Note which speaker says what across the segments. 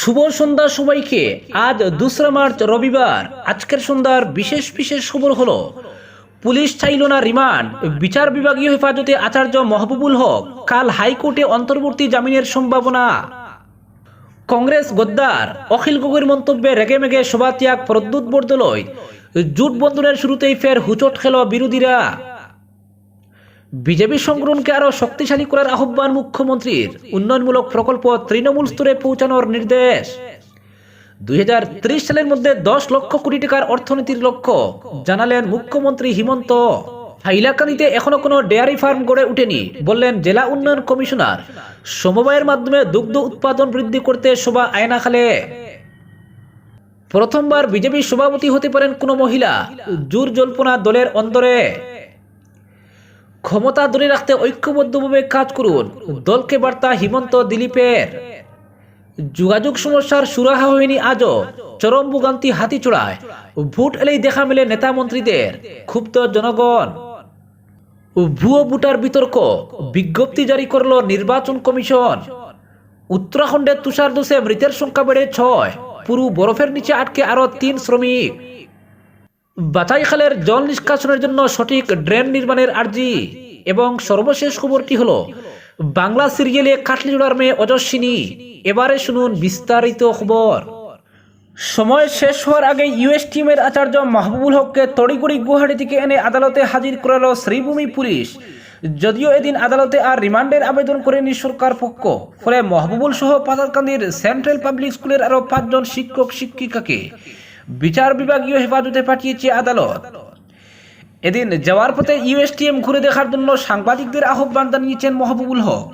Speaker 1: শুভ সন্ধ্যা সবাইকে আজ দোসরা মার্চ, রবিবার। আজকের সন্ধ্যার বিশেষ বিশেষ খবর হলো, পুলিশ চাইল না রিমান্ড। বিচার বিভাগীয় হেফাজতে আচার্য মহবুবুল হক কাল হাইকোর্টে অন্তর্বর্তী জামিনের সম্ভাবনা। কংগ্রেস গদ্দার অখিল গগৈর মন্তব্যে রেগে মেগে সভাত্যাগ প্রদ্যুৎ বরদলৈ জুট বন্ধনের শুরুতেই ফের হুচট খেল বিরোধীরা। বিজেপি সংগ্রহণকে আরও শক্তিশালী করার আহ্বান মুখ্যমন্ত্রীর। উন্নয়নমূলক প্রকল্প তৃণমূল স্তরে পৌঁছানোর নির্দেশ। দুই হাজার ত্রিশ সালের মধ্যে দশ লক্ষ কোটি টাকার অর্থনীতির লক্ষ্য, জানালেন মুখ্যমন্ত্রী হিমন্ত। হাইলাকানিতে এখনও কোনো ডেয়ারি ফার্ম গড়ে ওঠেনি বললেন জেলা উন্নয়ন কমিশনার। সমবায়ের মাধ্যমে দুগ্ধ উৎপাদন বৃদ্ধি করতে শোভা আয়নাখালে। প্রথমবার বিজেপি সভাপতি হতে পারেন কোনো মহিলা, জোর জল্পনা দলের অন্দরে। ক্ষমতা ধরে রাখতে ঐক্যবদ্ধভাবে কাজ করুন। দলকে বার্তা হিমন্ত দিলীপের। যোগাযোগ সমস্যার সুরাহা হয়নি আজও। চরম ভোগান্তি হাতি চড়ায় ভোট এলেই দেখা মেলে নেতা মন্ত্রীদের। ক্ষুব্ধ জনগণ। ভুয়ো ভোটার বিতর্ক। বিজ্ঞপ্তি জারি করল নির্বাচন কমিশন। উত্তরাখণ্ডের তুষার দোষে মৃতের সংখ্যা বেড়ে ছয়। পুরু বরফের নিচে আটকে আরও তিন শ্রমিক। বাছাইখালের জল নিষ্কাশনের জন্য সঠিক ড্রেন নির্মাণের আর্জি এবং সর্বশেষ খবরটি হলো, বাংলা সিরিয়ালে কাটলিজোড়ার মেয়ে অজস্বিনী। এবারে শুনুন বিস্তারিত খবর। সময় শেষ হওয়ার আগে ইউএস টিমের আচার্য মাহবুবুল হককে তড়িগড়ি গুয়াহাটি থেকে এনে আদালতে হাজির করালো শ্রীভূমি পুলিশ। যদিও এদিন আদালতে আর রিমান্ডের আবেদন করেনি সরকার পক্ষ। ফলে মহবুবুল সহ পাতালকান্দির সেন্ট্রাল পাবলিক স্কুলের আরও পাঁচজন শিক্ষক শিক্ষিকাকে বিচার বিভাগীয় হেফাজতে পাঠিয়েছে আদালত। এদিন যাওয়ার পথে ইউএসটিএম ঘুরে দেখার জন্য সাংবাদিকদের আহ্বান জানিয়েছেন মহবুবুল হক।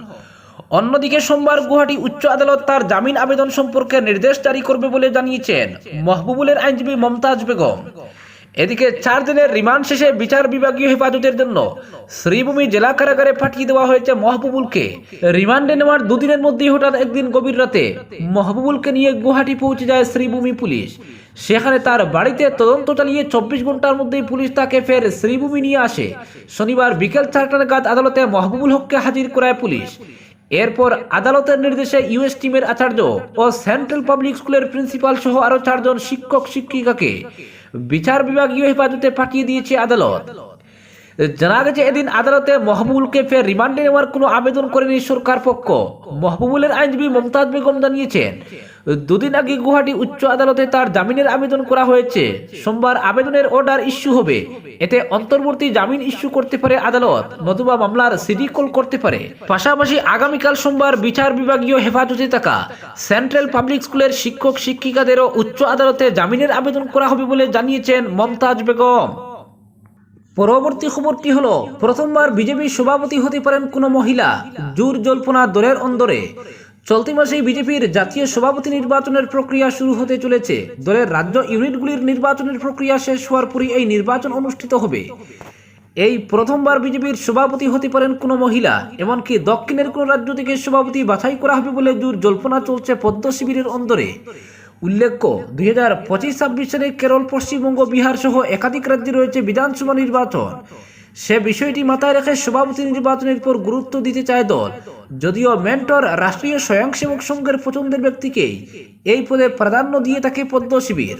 Speaker 1: অন্যদিকে সোমবার গুয়াহাটি উচ্চ আদালত তার জামিন আবেদন সম্পর্কে নির্দেশ জারি করবে বলে জানিয়েছেন মহবুবুলের আইনজীবী মমতাজ বেগম। এদিকে চার দিনের রিমান্ড শেষে বিচার বিভাগীয় হেফাজতের জন্য শ্রীভূমি জেলা কারাগারে পাঠিয়ে দেওয়া হয়েছে মহবুবুলকে। রিমান্ডে নেওয়ার দুদিনের মধ্যেই হঠাৎ একদিন গভীর রাতে মহবুবুলকে নিয়ে গুয়াহাটি পৌঁছে যায় শ্রীভূমি পুলিশ। সেখানে তার বাড়িতে তদন্ত চালিয়ে চব্বিশ ঘণ্টার মধ্যেই পুলিশ তাকে ফের শ্রীভূমি নিয়ে আসে। শনিবার বিকেল চারটা নাগাদ আদালতে মহবুবুল হককে হাজির করায় পুলিশ। এরপর আদালতের নির্দেশে ইউএস টিমের আচার্য ও সেন্ট্রাল পাবলিক স্কুলের প্রিন্সিপাল সহ আরও চারজন শিক্ষক, শিক্ষিকাকে বিচার বিভাগীয় হেফাজতে পাঠিয়ে দিয়েছে আদালত। জানা গেছে, এদিন আদালতে মহবুবুলকে ফের রিমান্ডে নেওয়ার কোনো আবেদন করেনি সরকার পক্ষ। মহবুবুলের আইনজীবী মমতাজ বেগম জানিয়েছেন দুদিন আগে গুয়াহাটি উচ্চ আদালতে তার জামিনের আবেদন করা হয়েছে। সোমবার আবেদনের অর্ডার ইস্যু হবে। এতে অন্তর্বর্তী জামিন ইস্যু করতে পারে আদালত, নতুবা মামলার সিডি কল করতে পারে। পাশাপাশি আগামীকাল সোমবার বিচার বিভাগীয় হেফাজতে থাকা সেন্ট্রাল পাবলিক স্কুলের শিক্ষক শিক্ষিকাদেরও উচ্চ আদালতে জামিনের আবেদন করা হবে বলে জানিয়েছেন মমতাজ বেগম। পরবর্তী খবরটি হলো, প্রথমবার বিজেপি সভাপতি হতে পারেন কোনো মহিলা। জোর জল্পনা দলের অন্দরে। চলতি মাসেই বিজেপির জাতীয় সভাপতি নির্বাচনের প্রক্রিয়া শুরু হতে চলেছে। দলের রাজ্য ইউনিটগুলির নির্বাচনের প্রক্রিয়া শেষ হওয়ার পরই এই নির্বাচন অনুষ্ঠিত হবে। এই প্রথমবার বিজেপির সভাপতি হতে পারেন কোনো মহিলা, এমনকি দক্ষিণের কোনো রাজ্য থেকে সভাপতি বাছাই করা হবে বলে জোর জল্পনা চলছে পদ্ম শিবিরের অন্দরে। উল্লেখ্য, দুই হাজার পঁচিশ ছাব্বিশ সালে কেরল, পশ্চিমবঙ্গ বিহার সহ একাধিক রাজ্যে রয়েছে বিধানসভা নির্বাচন। সে বিষয়টি মাথায় রেখে সভাপতি নির্বাচনের উপর গুরুত্ব দিতে চায় দল। যদিও মেন্টর রাষ্ট্রীয় স্বয়ংসেবক সংঘের পছন্দের ব্যক্তিকেই এই পদে প্রাধান্য দিয়ে থাকে পদ্ম শিবির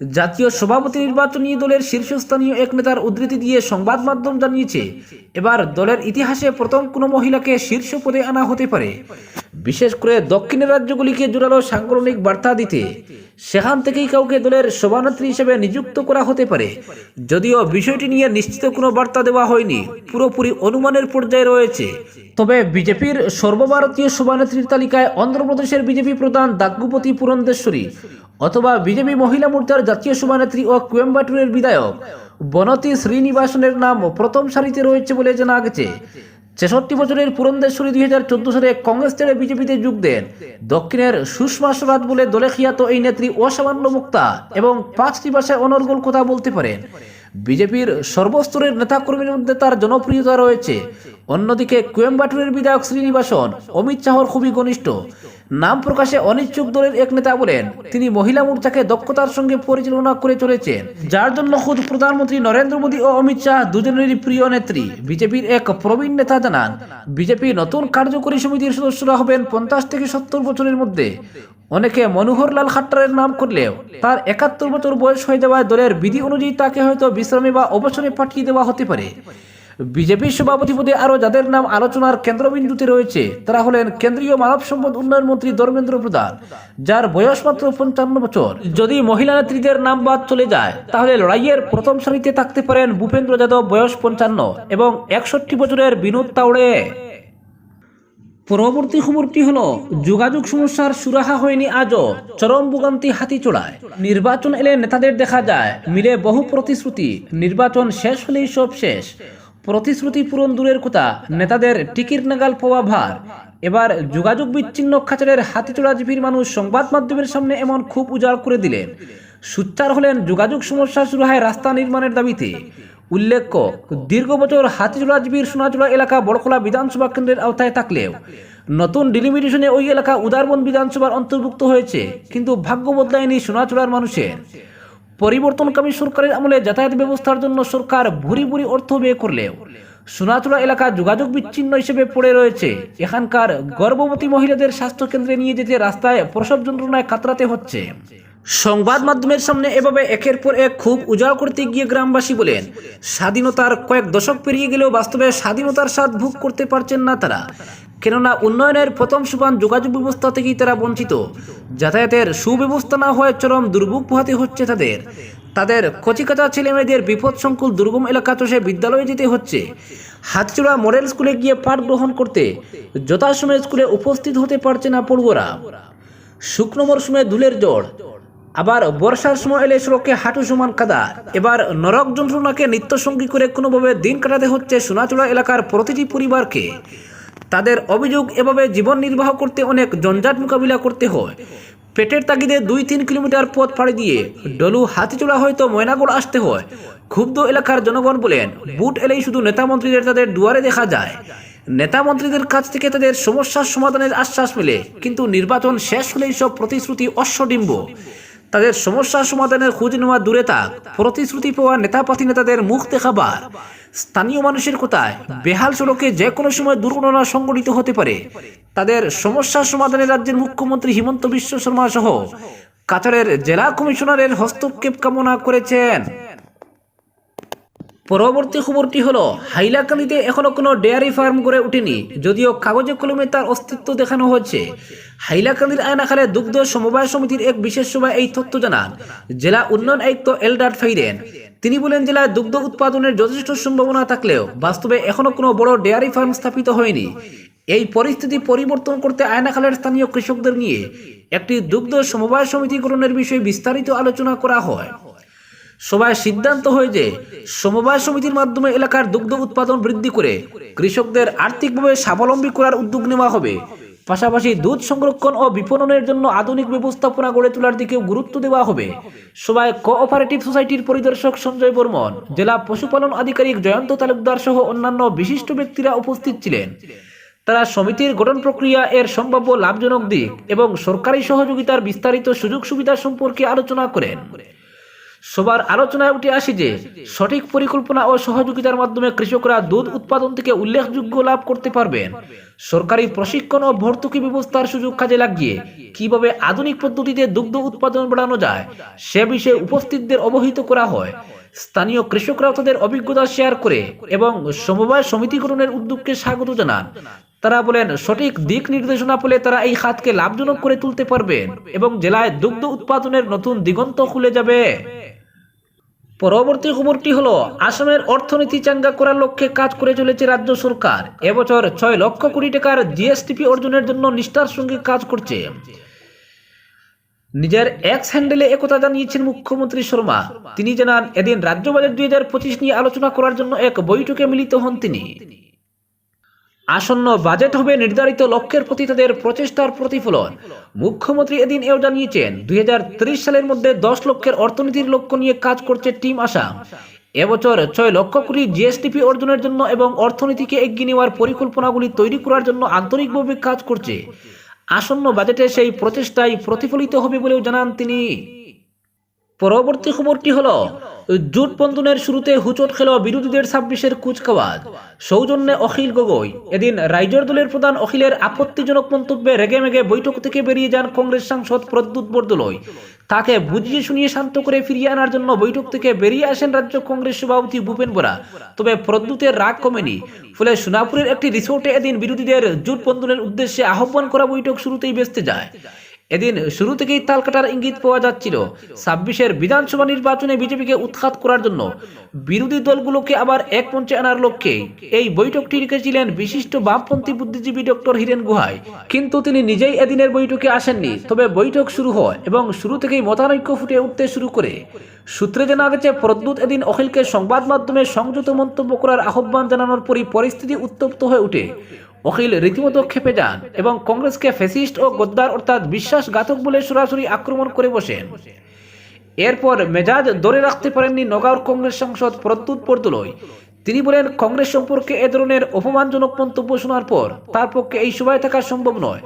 Speaker 1: জাতীয় সভাপতি নির্বাচনী দলের শীর্ষস্থানীয় এক নেতার উদ্ধৃতি দিয়ে সংবাদ মাধ্যম জানিয়েছে, এবার দলের ইতিহাসে প্রথম কোনো মহিলাকে শীর্ষ পদে আনা হতে পারে। বিশেষ করে দক্ষিণের রাজ্যগুলিকে জোরালো সাংগঠনিক বার্তা দিতে, সেখান থেকেই কাউকে দলের সভানেত্রী হিসেবে নিযুক্ত করা হতে পারে। যদিও বিষয়টি নিয়ে নিশ্চিত কোনো বার্তা দেওয়া হয়নি, পুরোপুরি অনুমানের পর্যায়ে রয়েছে। তবে বিজেপির সর্বভারতীয় সভানেত্রীর তালিকায় অন্ধ্রপ্রদেশের বিজেপি প্রধান দাগ্গুপতি পুরন্দেশ্বরী অথবা বিজেপি মহিলা মোর্চার জাতীয় সভানেত্রী ও কোয়েম্বাটুরের বিধায়ক বনতি শ্রীনিবাসনের নাম প্রথম সারিতে রয়েছে বলে জানা গেছে। ছেষট্টি বছরের পুরন্দেশ্বরী দুই হাজার চোদ্দ সালে কংগ্রেস ছেড়ে বিজেপিতে যোগ দেন। দক্ষিণের সুষমা স্বরাজ বলে দলে খিয়াত এই নেত্রী অসামান্য মুক্তা এবং পাঁচটি ভাষায় অনর্গল কথা বলতে পারেন। বিজেপির সর্বস্তরের নেতাকর্মীর মধ্যে তার জনপ্রিয়তা রয়েছে। অন্যদিকে কোয়েম্বাটুরের বিধায়ক শ্রীনিবাসন, অমিত শাহর খুবই ঘনিষ্ঠ। নাম প্রকাশে অনিচ্ছুক দলের এক নেতা বলেন, তিনি মহিলা মোর্চাকে দক্ষতার সঙ্গে পরিচালনা করে চলেছেন। যার জন্য খুদ প্রধানমন্ত্রী নরেন্দ্র মোদী ও অমিত শাহ দুজনেরই প্রিয় নেত্রী। বিজেপির এক প্রবীণ নেতা জানান, বিজেপি নতুন কার্যকরী সমিতির সদস্যরা হবেন পঞ্চাশ থেকে সত্তর বছরের মধ্যে। অনেকে মনোহরলাল খাট্টারের নাম করলেও তার একাত্তর বছর বয়স হয়ে যাওয়ায় দলের বিধি অনুযায়ী তাকে হয়তো বিশ্রামে বা অবসরে পাঠিয়ে দেওয়া হতে পারে। বিজেপির সভাপতি পদে আরও যাদের নাম আলোচনার কেন্দ্রবিন্দুতে রয়েছে, তারা হলেন কেন্দ্রীয় মানব সম্পদ উন্নয়ন মন্ত্রী ধর্মেন্দ্র প্রধান, যার বয়স মাত্র পঞ্চান্ন বছর। যদি মহিলা নেত্রীদের নাম বাদ চলে যায়, তাহলে লড়াইয়ের প্রথম সারিতে থাকতে পারেন ভূপেন্দ্র যাদব, বয়স পঞ্চান্ন, এবং একষট্টি বছরের বিনোদ তাওড়ে। পরবর্তী খবরটি হলো, যোগাযোগ সমস্যার সুরাহা হয়নি আজও। চরম ভোগান্তি হাতি চড়ায় নির্বাচন এলে নেতাদের দেখা যায়, মিলে বহু প্রতিশ্রুতি। নির্বাচন শেষ হলেই সব শেষ। প্রতিশ্রুতি পূরণ দূরের কথা, নেতাদের টিকিট নাগাল পাওয়া ভার। এবার যোগাযোগ বিচ্ছিন্ন খাঁচারের হাতিচড়া জীবীর মানুষ সংবাদ মাধ্যমের সামনে এমন খুব উজাড় করে দিলেন। সুচ্চার হলেন যোগাযোগ সমস্যা সুরাহায় রাস্তা নির্মাণের দাবিতে। উল্লেখ্য, দীর্ঘ বছর হাতিজোড়া জীবীর সোনাচুড়া এলাকা, বড়খোলা বিধানসভা কেন্দ্রের আওতায় থাকলেও নতুন ডিলিমিটেশনে ওই এলাকা উদারবন বিধানসভার অন্তর্ভুক্ত হয়েছে, কিন্তু ভাগ্য বদলায়নি সোনাচুড়ার মানুষের। পরিবর্তনকামী সরকারের আমলে যাতায়াত ব্যবস্থার জন্য সরকার ভুরি ভুরি অর্থ ব্যয় করলেও সোনাচুড়া এলাকা যোগাযোগ বিচ্ছিন্ন হিসেবে পড়ে রয়েছে। এখানকার গর্ভবতী মহিলাদের স্বাস্থ্য কেন্দ্রে নিয়ে যেতে রাস্তায় প্রসব যন্ত্রণায় কাতরাতে হচ্ছে। সংবাদ মাধ্যমের সামনে এভাবে একের পর এক খুব উজাড় করতে গিয়ে গ্রামবাসী বলেন, স্বাধীনতার কয়েক দশক পেরিয়ে গেলেও বাস্তবে স্বাধীনতার স্বাদ ভোগ করতে পারছেন না তারা। কেননা উন্নয়নের প্রথম সোপান যোগাযোগ ব্যবস্থা থেকেই তারা বঞ্চিত। যাতায়াতের সুব্যবস্থা না হয়ে চরম দুর্ভোগ পোহাতে হচ্ছে তাদের। তাদের কচিকাচা ছেলেমেয়েদের বিপদ সংকুল দুর্গম এলাকা চষে বিদ্যালয়ে যেতে হচ্ছে। হাতচূড়া মডেল স্কুলে গিয়ে পাঠ গ্রহণ করতে যথাসময়ে স্কুলে উপস্থিত হতে পারছে না পড়ুয়ারা। শুকনো মরশুমে ধুলের জড় আবার বর্ষার সময় এলে সড়কে হাঁটু সমান কাদা এবার নরক যন্ত্রণাকে নিত্যসঙ্গী করে কোনোভাবে দিন কাটাতে হচ্ছে সোনাচূড়া এলাকার প্রতিটি পরিবারকে। তাদের অভিযোগ, এভাবে জীবন নির্বাহ করতে অনেক জঞ্জাট মোকাবিলা করতে হয়। পেটের তাগিদে দুই তিন কিলোমিটার পথ পাড়ি দিয়ে ডলু হাতিচোড়া হয়তো ময়নাগড় আসতে হয়। ক্ষুব্ধ এলাকার জনগণ বলেন, বুট এলেই শুধু নেতা মন্ত্রীদের তাদের দুয়ারে দেখা যায়। নেতা মন্ত্রীদের কাছ থেকে তাদের সমস্যার সমাধানের আশ্বাস মেলে, কিন্তু নির্বাচন শেষ হলেই সব প্রতিশ্রুতি অশ্বডিম্ব। তাদের সমস্যা সমাধানের খোঁজ নেওয়া দূরে থাক। প্রতিশ্রুতি পাওয়া নেতা প্রতিনেতাদের মুখ দেখাবার স্থানীয় মানুষের কোথায়, বেহাল সড়কে যে কোনো সময় দুর্ঘটনা সংঘটিত হতে পারে। তাদের সমস্যা সমাধানে রাজ্যের মুখ্যমন্ত্রী হিমন্ত বিশ্ব শর্মা সহ কাতারের জেলা কমিশনারের হস্তক্ষেপ কামনা করেছেন। পরবর্তী খবরটি হলো, হাইলাকান্দিতে এখনও কোনো ডেয়ারি ফার্ম গড়ে ওঠেনি, যদিও কাগজে কলমে তার অস্তিত্ব দেখানো হচ্ছে হাইলাকান্দির আয়নাখালে দুগ্ধ সমবায় সমিতির এক বিশেষ সভায় এই তথ্য জানান, জেলা উন্নয়ন আয়ুক্ত এলডার ফাইরেন তিনি বলেন, জেলায় দুগ্ধ উৎপাদনের যথেষ্ট সম্ভাবনা থাকলেও বাস্তবে এখনও কোনো বড় ডেয়ারি ফার্ম স্থাপিত হয়নি। এই পরিস্থিতি পরিবর্তন করতে আয়নাখালের স্থানীয় কৃষকদের নিয়ে একটি দুগ্ধ সমবায় সমিতি গঠনের বিষয়ে বিস্তারিত আলোচনা করা হয়। সভায় সিদ্ধান্ত হয় যে সমবায় সমিতির মাধ্যমে এলাকার দুগ্ধ উৎপাদন বৃদ্ধি করে কৃষকদের আর্থিকভাবে স্বাবলম্বী করার উদ্যোগ নেওয়া হবে। পাশাপাশি দুধ সংরক্ষণ ও বিপণনের জন্য আধুনিক ব্যবস্থাপনা গড়ে তোলার দিকেও গুরুত্ব দেওয়া হবে। সভায় কোঅপারেটিভ সোসাইটির পরিদর্শক সঞ্জয় বর্মন, জেলা পশুপালন আধিকারিক জয়ন্ত তালুকদার সহ অন্যান্য বিশিষ্ট ব্যক্তিরা উপস্থিত ছিলেন। তারা সমিতির গঠন প্রক্রিয়া এর সম্ভাব্য লাভজনক দিক এবং সরকারি সহযোগিতার বিস্তারিত সুযোগ সুবিধা সম্পর্কে আলোচনা করেন। সবার আলোচনায় উঠে আসে যে, সঠিক পরিকল্পনা ও সহযোগিতার মাধ্যমে কৃষকরা দুধ উৎপাদন থেকে উল্লেখযোগ্য লাভ করতে পারবেন। সরকারি প্রশিক্ষণ ও ভর্তুকি ব্যবস্থার সুযোগ কাজে লাগিয়ে কীভাবে আধুনিক পদ্ধতিতে দুগ্ধ উৎপাদন বাড়ানো যায়, সে বিষয়ে উপস্থিতদের অবহিত করা হয়। স্থানীয় কৃষকরাও তাদের অভিজ্ঞতা শেয়ার করে এবং সমবায় সমিতি গঠনের উদ্যোগকে স্বাগত জানান। তারা বলেন, সঠিক দিক নির্দেশনা পেলে তারা এই খাতকে লাভজনক করে তুলতে পারবেন এবং জেলায় দুগ্ধ উৎপাদনের নতুন দিগন্ত খুলে যাবে। পরবর্তী খবরটি হলো, আসামের অর্থনীতি চাঙ্গা করার লক্ষ্যে কাজ করে চলেছে রাজ্য সরকার। এবছর ছয় লক্ষ কোটি টাকার জিএসটিপি অর্জনের জন্য নিষ্ঠার সঙ্গে কাজ করছে। নিজের এক্স হ্যান্ডেলে একথা জানিয়েছেন মুখ্যমন্ত্রী শর্মা। তিনি জানান, এদিন রাজ্য বাজেট দুই হাজার পঁচিশ নিয়ে আলোচনা করার জন্য এক বৈঠকে মিলিত হন তিনি। আসন্ন বাজেট হবে নির্ধারিত লক্ষ্যের প্রতি তাদের প্রচেষ্টার প্রতিফলন। মুখ্যমন্ত্রী এদিন এও জানিয়েছেন, দুই সালের মধ্যে দশ লক্ষের অর্থনীতির লক্ষ্য নিয়ে কাজ করছে টিম আসাম। এবছর ছয় লক্ষ কোটি জিএসটিপি অর্জনের জন্য এবং অর্থনীতিকে এগিয়ে নেওয়ার পরিকল্পনাগুলি তৈরি করার জন্য আন্তরিকভাবে কাজ করছে। আসন্ন বাজেটে সেই প্রচেষ্টাই প্রতিফলিত হবে বলেও জানান তিনি। পরবর্তী খবরটি হলো, জুট বন্ধনের শুরুতে হুচট খেল বিরোধীদের ছাব্বিশের কুচকাওয়াজ। সৌজন্যে অখিল গগৈ। এদিন রাইজর দলের প্রধান অখিলের আপত্তিজনক মন্তব্যে রেগে মেগে বৈঠক থেকে বেরিয়ে যান কংগ্রেস সাংসদ প্রদ্যুৎ বরদলৈ। তাকে বুঝিয়ে শুনিয়ে শান্ত করে ফিরিয়ে আনার জন্য বৈঠক থেকে বেরিয়ে আসেন রাজ্য কংগ্রেস সভাপতি ভূপেন বোরা। তবে প্রদ্যুতের রাগ কমেনি। ফলে সোনাপুরের একটি রিসোর্টে এদিন বিরোধীদের জুট বন্ধনের উদ্দেশ্যে আহ্বান করা বৈঠক শুরুতেই বেসতে যায়। এদিন শুরু থেকেই তাল কাটার ইঙ্গিত পাওয়া যাচ্ছিল। ছাব্বিশের বিধানসভা নির্বাচনে বিজেপিকে উৎখাত করার জন্য বিরোধী দলগুলোকে আবার এক মঞ্চে আনার লক্ষ্যে এই বৈঠকটি রেখেছিলেন বিশিষ্ট বামপন্থী বুদ্ধিজীবী ডক্টর হিরেন গুহাই। কিন্তু তিনি নিজেই এদিনের বৈঠকে আসেননি, তবে বৈঠক শুরু হয় এবং শুরু থেকেই মতানৈক্য ফুটে উঠতে শুরু করে। সূত্রে জানা গেছে প্রদ্যুৎ এদিন অখিলকে সংবাদ মাধ্যমে সংযত মন্তব্য করার আহ্বান জানানোর পরই পরিস্থিতি উত্তপ্ত হয়ে ওঠে। অখিল রীতিমতো খেপে যান এবং কংগ্রেসকে ফ্যাসিস্ট ও গদ্দার অর্থাৎ বিশ্বাসঘাতক বলে সরাসরি আক্রমণ করে বসেন। এরপর মেজাজ ধরে রাখতে পারেননি নগাঁওর কংগ্রেস সাংসদ প্রদ্যুৎ বরদলৈ তিনি বলেন, কংগ্রেস সম্পর্কে এ ধরনের অপমানজনক মন্তব্য শোনার পর তার পক্ষে এই সভায় থাকা সম্ভব নয়।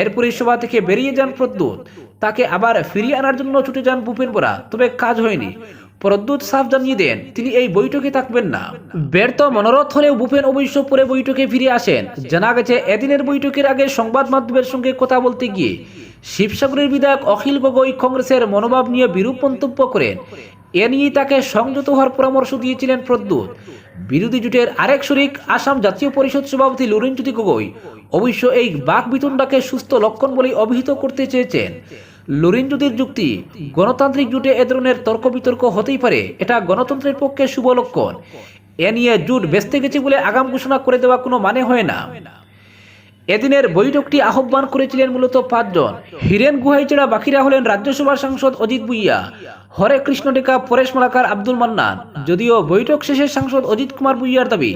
Speaker 1: এরপরই সভা থেকে বেরিয়ে যান প্রদ্যুৎ। তাকে আবার ফিরিয়ে আনার জন্য ছুটে যান ভূপেন বোরা, তবে কাজ হয়নি। প্রদ্যুৎ সাফ জানিয়ে দেন, তিনি এই বৈঠকে থাকবেন না। ব্যর্থ মনোরথ হলেও ভূপেন অবশ্য পরে বৈঠকে ফিরে আসেন। জানা গেছে, এদিনের বৈঠকের আগে সংবাদ মাধ্যমের সঙ্গে কথা বলতে গিয়ে শিবসাগরের বিধায়ক অখিল গগৈ কংগ্রেসের মনোভাব নিয়ে বিরূপ মন্তব্য করেন। এ নিয়েই তাকে সংযত হওয়ার পরামর্শ দিয়েছিলেন প্রদ্যুৎ বিরোধী জোটের আরেক শরিক আসাম জাতীয় পরিষদ সভাপতি লুরিনজ্যোতি গগৈ। অবশ্য এই বাক বিতণ্ডাকে সুস্থ লক্ষণ বলে অভিহিত করতে চেয়েছেন। লুরিনজ্যোতির যুক্তি, গণতান্ত্রিক জোটে এ ধরনের তর্ক বিতর্ক হতেই পারে, এটা গণতন্ত্রের পক্ষে শুভ লক্ষণ। এ নিয়ে জোট বেচতে গেছে বলে আগাম ঘোষণা করে দেওয়া কোনো মানে হয় না। এদিনের বৈঠকটি আহ্বান করেছিলেন মূলত পাঁচজন। হীরেন গুহাই ছাড়া বাকিরা হলেন রাজ্যসভার সাংসদ অজিত বুইয়া হরে কৃষ্ণ ডেকা পরেশ মালাকার, আব্দুল মান্নান। যদিও বৈঠক শেষে সাংসদ অজিত কুমার বুইয়ার দাবি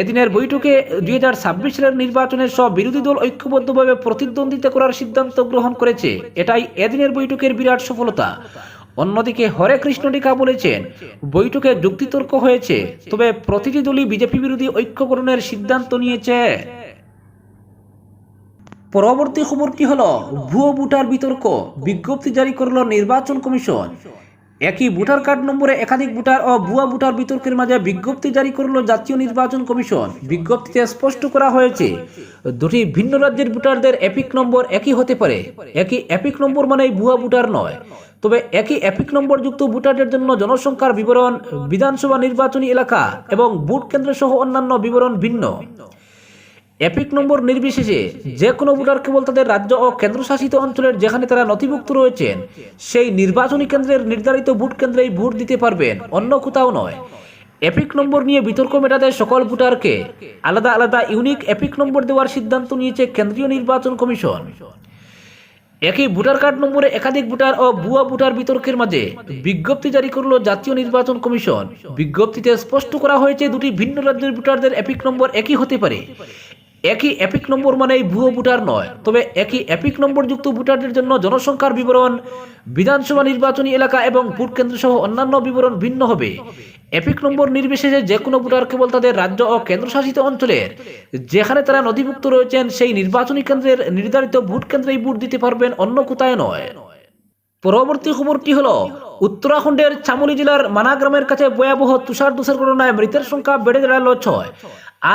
Speaker 1: এদিনের বৈঠকে দুই হাজার ছাব্বিশ সালের নির্বাচনের সব বিরোধী দল ঐক্যবদ্ধভাবে প্রতিদ্বন্দ্বিতা করার সিদ্ধান্ত গ্রহণ করেছে। এটাই এদিনের বৈঠকের বিরাট সফলতা। অন্যদিকে হরে কৃষ্ণ টিকা বলেছেন, বৈঠকে যুক্তিতর্ক হয়েছে, তবে প্রতিটি দলই বিজেপি বিরোধী ঐক্য ঐক্যকরণের সিদ্ধান্ত নিয়েছে। পরবর্তী খবরটি হলো? ভুয়ো ভোটার বিতর্ক। বিজ্ঞপ্তি জারি করল নির্বাচন কমিশন। একই ভোটার কার্ড নম্বরে একাধিক ভোটার ও ভুয়া ভোটার বিতর্কের মাঝে বিজ্ঞপ্তি জারি করল জাতীয় নির্বাচন কমিশন। বিজ্ঞপ্তিতে স্পষ্ট করা হয়েছে, দুটি ভিন্ন রাজ্যের ভোটারদের এপিক নম্বর একই হতে পারে। একই এপিক নম্বর মানেই ভুয়া ভোটার নয়। তবে একই এপিক নম্বর যুক্ত ভোটারদের জন্য জনসংখ্যার বিবরণ, বিধানসভা নির্বাচনী এলাকা এবং ভোট কেন্দ্র সহ অন্যান্য বিবরণ ভিন্ন। এপিক নম্বর নির্বিশেষে যে কোনো ভোটার কেবল তাদের রাজ্য ও কেন্দ্রশাসিত অঞ্চলের যেখানে তারা নথিভুক্ত রয়েছেন, সেই নির্বাচনী কেন্দ্রের নির্ধারিত ভোট কেন্দ্রেই ভোট দিতে পারবেন, অন্য কোথাও নয়। এপিক নম্বর নিয়ে বিতর্ক মেটাতে সকল ভোটারকে আলাদা আলাদা ইউনিক এপিক নম্বর দেওয়ার সিদ্ধান্ত নিয়েছে কেন্দ্রীয় নির্বাচন কমিশন। একই ভোটার কার্ড নম্বরে একাধিক ভোটার ও ভুয়া ভোটার বিতর্কের মাঝে বিজ্ঞপ্তি জারি করল জাতীয় নির্বাচন কমিশন। বিজ্ঞপ্তিতে স্পষ্ট করা হয়েছে দুটি ভিন্ন রাজ্যের ভোটারদের এপিক নম্বর একই হতে পারে। একই এপিক নম্বর মানেই ভুয়ো ভোটার নয়। তবে একই এপিক নম্বর যুক্ত ভোটারদের জন্য জনসংখ্যার বিবরণ, বিধানসভা নির্বাচনী এলাকা এবং ভোট কেন্দ্র সহ অন্যান্য বিবরণ ভিন্ন হবে। এপিক নম্বর নির্বিশেষে যে কোনো ভোটার কেবল তাদের রাজ্য ও কেন্দ্রশাসিত অঞ্চলের, যেখানে তারা নথিভুক্ত রয়েছেন, সেই নির্বাচনী কেন্দ্রের নির্ধারিত ভোট কেন্দ্রেই ভোট দিতে পারবেন অন্য কোথায় নয়। পরবর্তী খবরটি হলো, উত্তরাখণ্ডের চামুলি জেলার মানা গ্রামের কাছে ভয়াবহ তুষার দোষের ঘটনায় মৃতের সংখ্যা বেড়ে দাঁড়াল ছয়।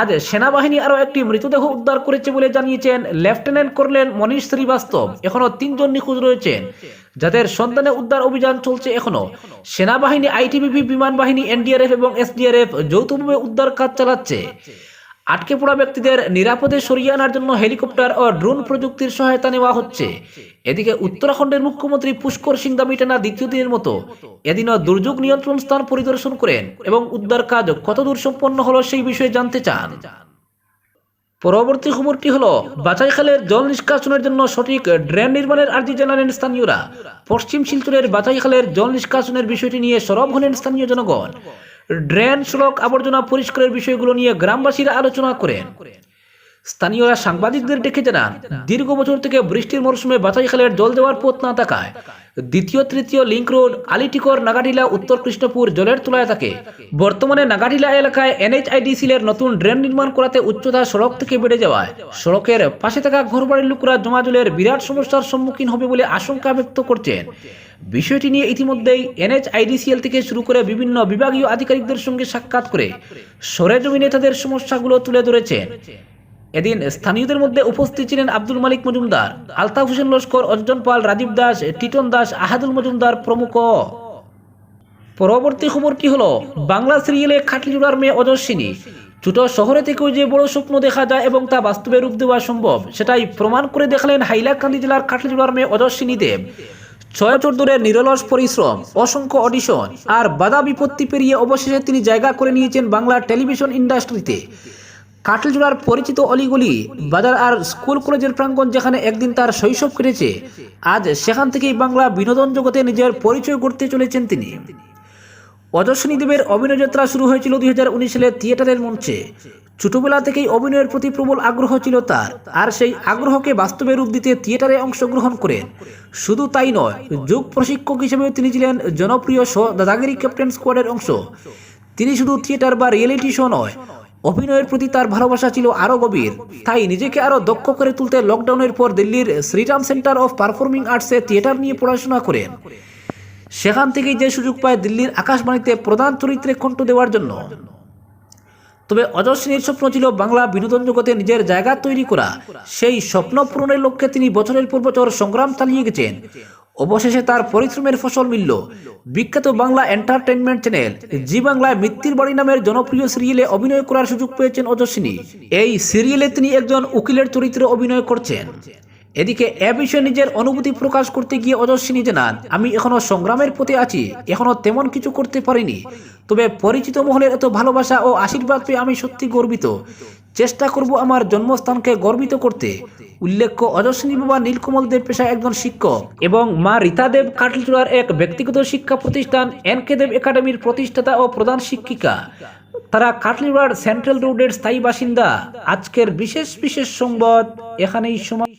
Speaker 1: আজ সেনাবাহিনী আরও একটি মৃতদেহ উদ্ধার করেছে বলে জানিয়েছেন লেফটেন্যান্ট কর্নেল মনীষ শ্রীবাস্তব। এখনও তিনজন নিখোঁজ রয়েছেন, যাদের সন্ধানে উদ্ধার অভিযান চলছে এখনও সেনাবাহিনী, আইটিবিপি বিমান বাহিনী এনডিআরএফ এবং এসডিআরএফ যৌথভাবে উদ্ধার কাজ চালাচ্ছে। আটকে পড়া ব্যক্তিদের নিরাপদে সরিয়ে আনার জন্য হেলিকপ্টার ও ড্রোন প্রযুক্তির সহায়তা নেওয়া হচ্ছে। এদিকে উত্তরাখণ্ডের মুখ্যমন্ত্রী পুষ্কর সিং দামি টানা দ্বিতীয় দিনের মতো এদিনও দুর্যোগ নিয়ন্ত্রণ স্থান পরিদর্শন করেন এবং উদ্ধার কাজ কতদূর সম্পন্ন হলো সেই বিষয়ে জানতে চান। পরবর্তী খবরটি হলো, বাছাইখালের জল নিষ্কাশনের জন্য সঠিক ড্রেন নির্মাণের আর্জি জানালেন স্থানীয়রা। পশ্চিম শিলচরের বাছাইখালের জল নিষ্কাশনের বিষয়টি নিয়ে সরব হলেন স্থানীয় জনগণ। ড্রেন সড়ক আবর্জনা পরিষ্কারের বিষয়গুলো নিয়ে গ্রামবাসীরা আলোচনা করেন। স্থানীয়রা সাংবাদিকদের ডেকে জানান, দীর্ঘ বছর থেকে বৃষ্টির মরশুমে বাছাইখালের জল দেওয়ার পথ না থাকায় দ্বিতীয় তৃতীয় লিঙ্ক রোড, আলিটিকর, নাগাটিলা, উত্তর কৃষ্ণপুর জলের তলায় থাকে। বর্তমানে নাগাটিলা এলাকায় এনএইচআইডিসিলের নতুন ড্রেন নির্মাণ করাতে উচ্চতা সড়ক থেকে বেড়ে যাওয়ায় সড়কের পাশে থাকা ঘরবাড়ির লোকরা জমা জলের বিরাট সমস্যার সম্মুখীন হবে বলে আশঙ্কা ব্যক্ত করছেন। বিষয়টি নিয়ে ইতিমধ্যেই এনএইচআইডিসিএল থেকে শুরু করে বিভিন্ন বিভাগীয় আধিকারিকদের সঙ্গে সাক্ষাৎ করে সরেজমিনে তাদের সমস্যাগুলো তুলে ধরেছেন। এদিন স্থানীয়দের মধ্যে উপস্থিত ছিলেন আব্দুল মালিক মজুমদার, আলতাফ হোসেন লস্কর, অর্জন পাল, রাজীব দাস, টিটন দাস, আহাদুল মজুমদার প্রমুখ। পরবর্তী খবরটি হলো? বাংলা সিরিয়ালে খাটলিজোড়ার মেয়ে অজস্বিনী। ছোট শহরে থেকেও যে বড় স্বপ্ন দেখা যায় এবং তা বাস্তবে রূপ দেওয়া সম্ভব, সেটাই প্রমাণ করে দেখালেন হাইলাকান্দি জেলার খাটলিজোড়ার মেয়ে অজস্বিনী দেব। ছয় বছর ধরে নিরলস পরিশ্রম, অসংখ্য অডিশন আর বাধা বিপত্তি পেরিয়ে অবশেষে তিনি জায়গা করে নিয়েছেন বাংলা টেলিভিশন ইন্ডাস্ট্রিতে। কাটলজোড়ার পরিচিত অলিগলি বাজার আর স্কুল কলেজের প্রাঙ্গণ যেখানে একদিন তার শৈশব কেটেছে, আজ সেখান থেকেই বাংলা বিনোদন জগতে নিজের পরিচয় করতে চলেছেন তিনি। অজস্বিনী দেবের অভিনয় যাত্রা শুরু হয়েছিল দুই সালে থিয়েটারের মঞ্চে। ছোটবেলা থেকেই অভিনয়ের প্রতি প্রবল আগ্রহ ছিল তার, আর সেই আগ্রহকে বাস্তবে রূপ দিতে থিয়েটারে অংশগ্রহণ করেন। শুধু তাই নয়, যোগ প্রশিক্ষক হিসেবে তিনি ছিলেন জনপ্রিয় শো দাদাগিরি ক্যাপ্টেন স্কোয়াডের অংশ। তিনি শুধু থিয়েটার বা রিয়েলিটি শো নয় অভিনয়ের প্রতি তার ভালোবাসা ছিল আরও গভীর। তাই নিজেকে আরও দক্ষ করে তুলতে লকডাউনের পর দিল্লির শ্রীরাম সেন্টার অফ পারফর্মিং আর্টসে থিয়েটার নিয়ে পড়াশোনা করেন। সেখান থেকেই যে সুযোগ পায় দিল্লির আকাশবাণীতে প্রধান চরিত্রে কণ্ঠ দেওয়ার জন্য। তবে অজস্বিনীর স্বপ্ন ছিল বাংলা বিনোদন জগতে নিজের জায়গা তৈরি করা। সেই স্বপ্ন পূরণের লক্ষ্যে তিনি বছরের পর বছর সংগ্রাম চালিয়ে গেছেন। অবশেষে তার পরিশ্রমের ফসল মিলল। বিখ্যাত বাংলা এন্টারটেনমেন্ট চ্যানেল জি বাংলায় মৃত্যুর বাড়ি নামের জনপ্রিয় সিরিয়ালে অভিনয় করার সুযোগ পেয়েছেন অজস্বিনী। এই সিরিয়ালে তিনি একজন উকিলের চরিত্রে অভিনয় করছেন। এদিকে এ বিষয়ে নিজের অনুভূতি প্রকাশ করতে গিয়ে অজস্বিনী জানান, আমি এখনও সংগ্রামের পথে আছি, এখনও তেমন কিছু করতে পারিনি। তবে পরিচিত মহলের এত ভালোবাসা ও আশীর্বাদ পেয়ে আমি সত্যি গর্বিত। চেষ্টা করব আমার জন্মস্থানকে গর্বিত করতে। উল্লেখ্য অজস্বিনী বাবা নীলকমল দেব পেশায় একজন শিক্ষক এবং মা রীতা দেব কাটলচূড়ার এক ব্যক্তিগত শিক্ষা প্রতিষ্ঠান এন কে দেব একাডেমির প্রতিষ্ঠাতা ও প্রধান শিক্ষিকা। তারা কাটলিবার সেন্ট্রাল রোডের স্থায়ী বাসিন্দা। আজকের বিশেষ বিশেষ সংবাদ এখানেই সময়